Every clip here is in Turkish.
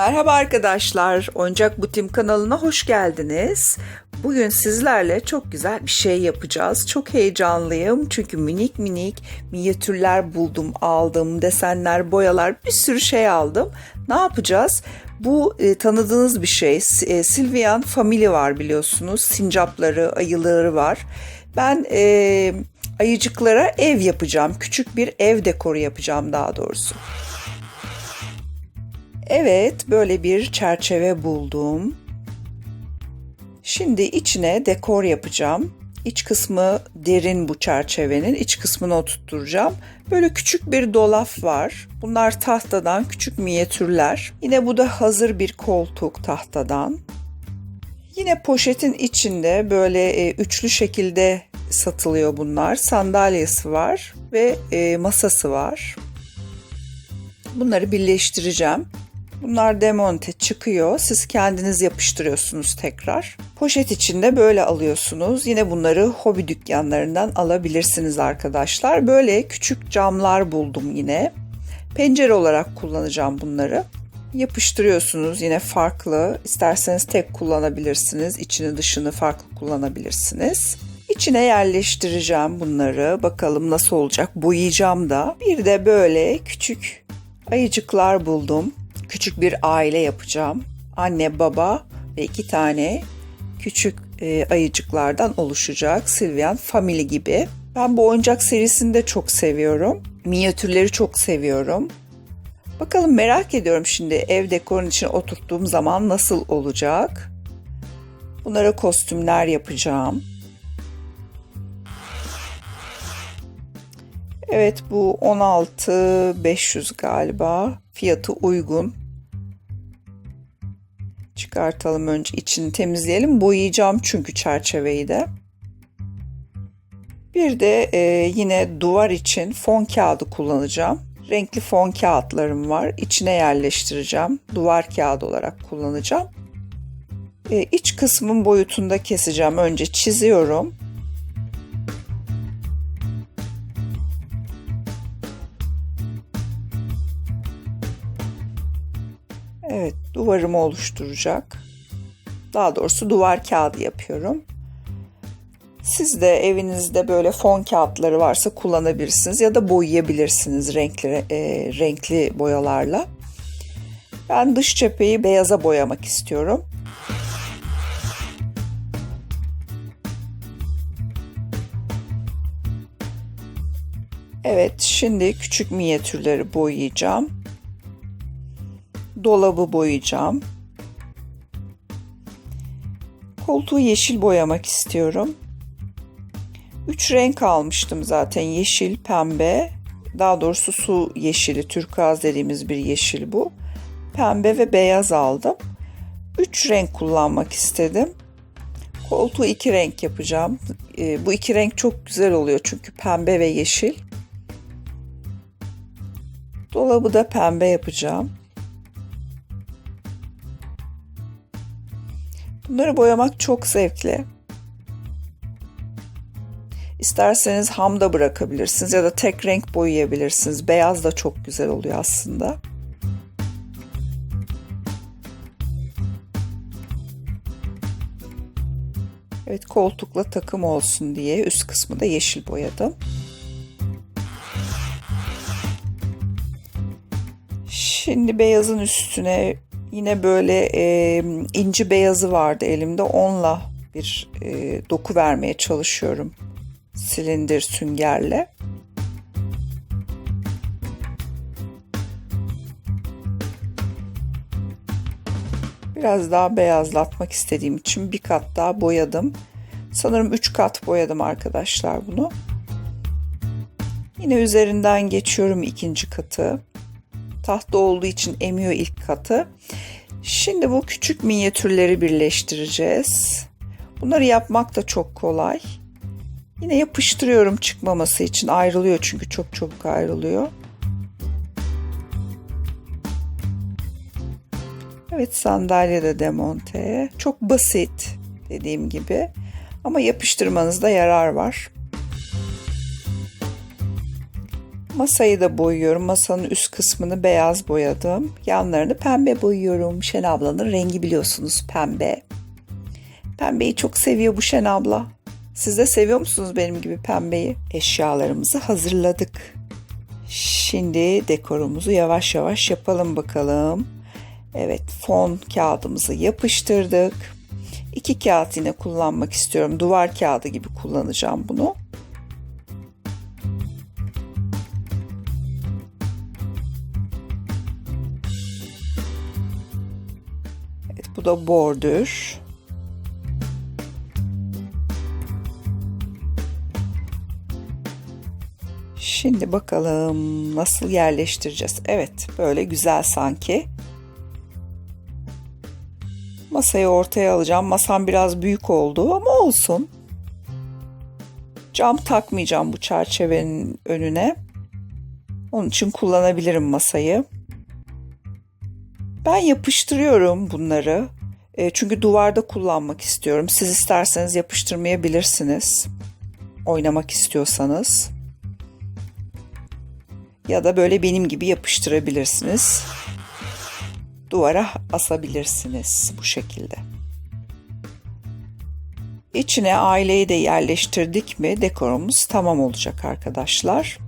Merhaba arkadaşlar, Oyuncak Butim kanalına hoş geldiniz. Bugün sizlerle çok güzel bir şey yapacağız. Çok heyecanlıyım çünkü minik minik minyatürler buldum, aldım, desenler, boyalar, bir sürü şey aldım. Ne yapacağız? Bu e, tanıdığınız bir şey. E, Sylvian Family var biliyorsunuz. Sincapları, ayıları var. Ben e, ayıcıklara ev yapacağım. Küçük bir ev dekoru yapacağım daha doğrusu. Evet, böyle bir çerçeve buldum. Şimdi içine dekor yapacağım. İç kısmı derin bu çerçevenin. iç kısmını oturtturacağım. Böyle küçük bir dolap var. Bunlar tahtadan küçük minyatürler. Yine bu da hazır bir koltuk tahtadan. Yine poşetin içinde böyle e, üçlü şekilde satılıyor bunlar. Sandalyesi var ve e, masası var. Bunları birleştireceğim. Bunlar demonte çıkıyor. Siz kendiniz yapıştırıyorsunuz tekrar. Poşet içinde böyle alıyorsunuz. Yine bunları hobi dükkanlarından alabilirsiniz arkadaşlar. Böyle küçük camlar buldum yine. Pencere olarak kullanacağım bunları. Yapıştırıyorsunuz yine farklı. İsterseniz tek kullanabilirsiniz. İçini dışını farklı kullanabilirsiniz. İçine yerleştireceğim bunları. Bakalım nasıl olacak. Boyayacağım da. Bir de böyle küçük ayıcıklar buldum küçük bir aile yapacağım. Anne, baba ve iki tane küçük e, ayıcıklardan oluşacak. Sylvian Family gibi. Ben bu oyuncak serisini de çok seviyorum. Minyatürleri çok seviyorum. Bakalım merak ediyorum şimdi ev dekorun için oturttuğum zaman nasıl olacak. Bunlara kostümler yapacağım. Evet bu 16.500 galiba. Fiyatı uygun. Çıkartalım önce içini temizleyelim. Boyayacağım çünkü çerçeveyi de. Bir de e, yine duvar için fon kağıdı kullanacağım. Renkli fon kağıtlarım var. İçine yerleştireceğim. Duvar kağıdı olarak kullanacağım. E, iç kısmın boyutunda keseceğim. Önce çiziyorum. Evet, duvarımı oluşturacak. Daha doğrusu duvar kağıdı yapıyorum. Siz de evinizde böyle fon kağıtları varsa kullanabilirsiniz ya da boyayabilirsiniz renkli e, renkli boyalarla. Ben dış cepheyi beyaza boyamak istiyorum. Evet, şimdi küçük minyatürleri boyayacağım dolabı boyayacağım. Koltuğu yeşil boyamak istiyorum. Üç renk almıştım zaten. Yeşil, pembe, daha doğrusu su yeşili, türkaz dediğimiz bir yeşil bu. Pembe ve beyaz aldım. Üç renk kullanmak istedim. Koltuğu iki renk yapacağım. E, bu iki renk çok güzel oluyor çünkü pembe ve yeşil. Dolabı da pembe yapacağım. Bunları boyamak çok zevkli. İsterseniz ham da bırakabilirsiniz ya da tek renk boyayabilirsiniz. Beyaz da çok güzel oluyor aslında. Evet koltukla takım olsun diye üst kısmı da yeşil boyadım. Şimdi beyazın üstüne Yine böyle e, inci beyazı vardı elimde. Onunla bir e, doku vermeye çalışıyorum. Silindir süngerle. Biraz daha beyazlatmak istediğim için bir kat daha boyadım. Sanırım 3 kat boyadım arkadaşlar bunu. Yine üzerinden geçiyorum ikinci katı tahta olduğu için emiyor ilk katı. Şimdi bu küçük minyatürleri birleştireceğiz. Bunları yapmak da çok kolay. Yine yapıştırıyorum çıkmaması için. Ayrılıyor çünkü çok çabuk ayrılıyor. Evet sandalye de demonte. Çok basit dediğim gibi. Ama yapıştırmanızda yarar var. Masayı da boyuyorum. Masanın üst kısmını beyaz boyadım. Yanlarını pembe boyuyorum. Şen ablanın rengi biliyorsunuz pembe. Pembeyi çok seviyor bu Şen abla. Siz de seviyor musunuz benim gibi pembeyi? Eşyalarımızı hazırladık. Şimdi dekorumuzu yavaş yavaş yapalım bakalım. Evet fon kağıdımızı yapıştırdık. İki kağıt yine kullanmak istiyorum. Duvar kağıdı gibi kullanacağım bunu. Da bordür. Şimdi bakalım nasıl yerleştireceğiz. Evet böyle güzel sanki. Masayı ortaya alacağım. Masam biraz büyük oldu ama olsun. Cam takmayacağım bu çerçevenin önüne. Onun için kullanabilirim masayı. Ben yapıştırıyorum bunları. E, çünkü duvarda kullanmak istiyorum. Siz isterseniz yapıştırmayabilirsiniz. Oynamak istiyorsanız. Ya da böyle benim gibi yapıştırabilirsiniz duvara asabilirsiniz bu şekilde. İçine aileyi de yerleştirdik mi dekorumuz tamam olacak arkadaşlar.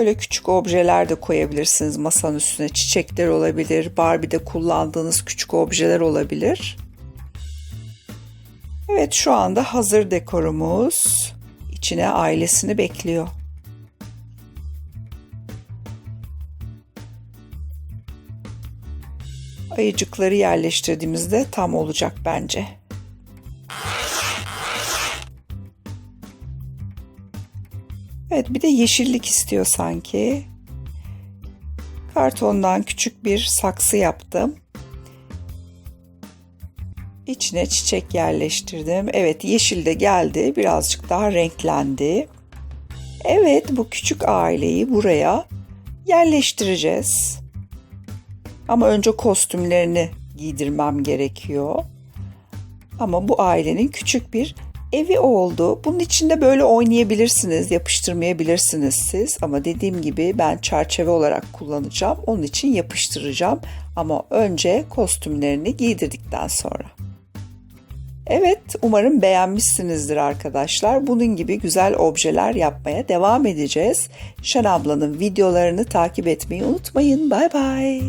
Böyle küçük objeler de koyabilirsiniz masanın üstüne. Çiçekler olabilir, Barbie'de kullandığınız küçük objeler olabilir. Evet şu anda hazır dekorumuz içine ailesini bekliyor. Ayıcıkları yerleştirdiğimizde tam olacak bence. Evet bir de yeşillik istiyor sanki. Kartondan küçük bir saksı yaptım. İçine çiçek yerleştirdim. Evet yeşil de geldi. Birazcık daha renklendi. Evet bu küçük aileyi buraya yerleştireceğiz. Ama önce kostümlerini giydirmem gerekiyor. Ama bu ailenin küçük bir evi oldu. Bunun içinde böyle oynayabilirsiniz, yapıştırmayabilirsiniz siz. Ama dediğim gibi ben çerçeve olarak kullanacağım. Onun için yapıştıracağım. Ama önce kostümlerini giydirdikten sonra. Evet, umarım beğenmişsinizdir arkadaşlar. Bunun gibi güzel objeler yapmaya devam edeceğiz. Şen ablanın videolarını takip etmeyi unutmayın. Bay bay.